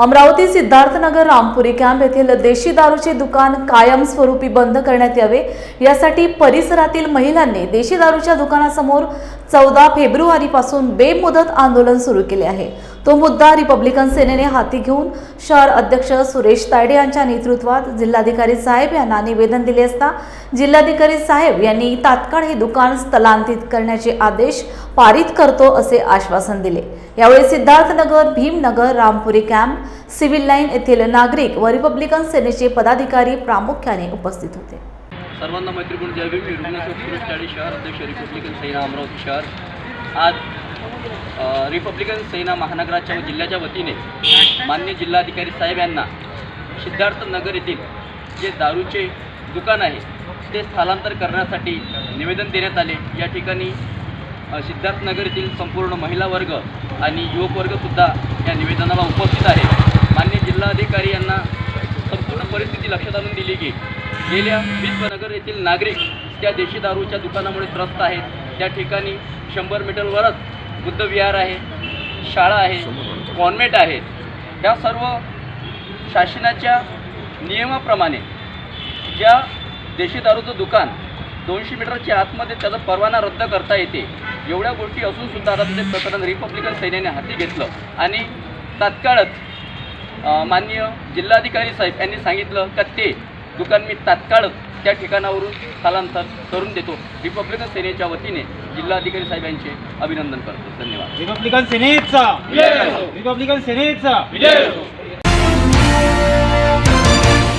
अमरावती सिद्धार्थनगर रामपुरी camp येथील देशी दारूचे दुकान कायमस्वरूपी बंद करण्यात यावे. यासाठी परिसरातील महिलांनी देशी दारूच्या दुकानासमोर चौदा फेब्रुवारीपासून बेमुदत आंदोलन सुरू केले आहे. तो मुद्दा रिपब्लिकन सेनेने हाती घेऊन शहर अध्यक्ष सुरेश तायडे यांच्या नेतृत्वात जिल्हाधिकारी साहेब यांना निवेदन दिले असता जिल्हाधिकारी साहेब यांनी तात्काळ हे दुकान स्थलांतरित करण्याचे आदेश पारित करतो असे आश्वासन दिले. यावेळी Siddharthnagar Bhimnagar Rampuri camp civil line येथील नागरिक व रिपब्लिकन सेनेचे पदाधिकारी प्रामुख्याने उपस्थित होते. सर्वांना मैत्रीपूर्ण जय भीम. रुग्णाचं शहर अध्यक्ष रिपब्लिकन सेना अमरावती शहर आज रिपब्लिकन सेना महानगराच्या व जिल्ह्याच्या वतीने मान्य जिल्हाधिकारी साहेब यांना सिद्धार्थ नगर येथील जे दारूचे दुकान आहे ते स्थलांतर करण्यासाठी निवेदन देण्यात आले. या ठिकाणी सिद्धार्थनगर सिद्धार्थ नगर येथील संपूर्ण महिला वर्ग आणि युवक वर्गसुद्धा या निवेदनाला उपस्थित आहे मान्य जिल्हाधिकारी यांना संपूर्ण परिस्थिती लक्षात आणून दिली की गेल्या विश्वनगर येथील नागरिक त्या देशी दारूच्या दुकानामुळे त्रस्त आहेत. त्या ठिकाणी शंभर मीटरवरच बुद्ध विहार आहे शाळा आहे कॉन्व्हेंट आहेत या सर्व शासनाच्या नियमाप्रमाणे ज्या देशी दारूचं दुकान दोनशे मीटरच्या आतमध्ये त्याचा परवाना रद्द करता येते एवढ्या गोष्टी असून सुद्धा आता ते प्रकरण रिपब्लिकन सैन्याने हाती घेतलं. आणि तात्काळच माननीय जिल्हाधिकारी साहेब यांनी सांगितलं का ते दुकान मी तात्काळच त्या ठिकाणावरून स्थलांतर करून देतो. रिपब्लिकन सेनेच्या वतीने जिल्हाधिकारी साहेब यांचे अभिनंदन करतो. धन्यवाद. रिपब्लिकन सेनेचा. रिपब्लिकन सेनेचा.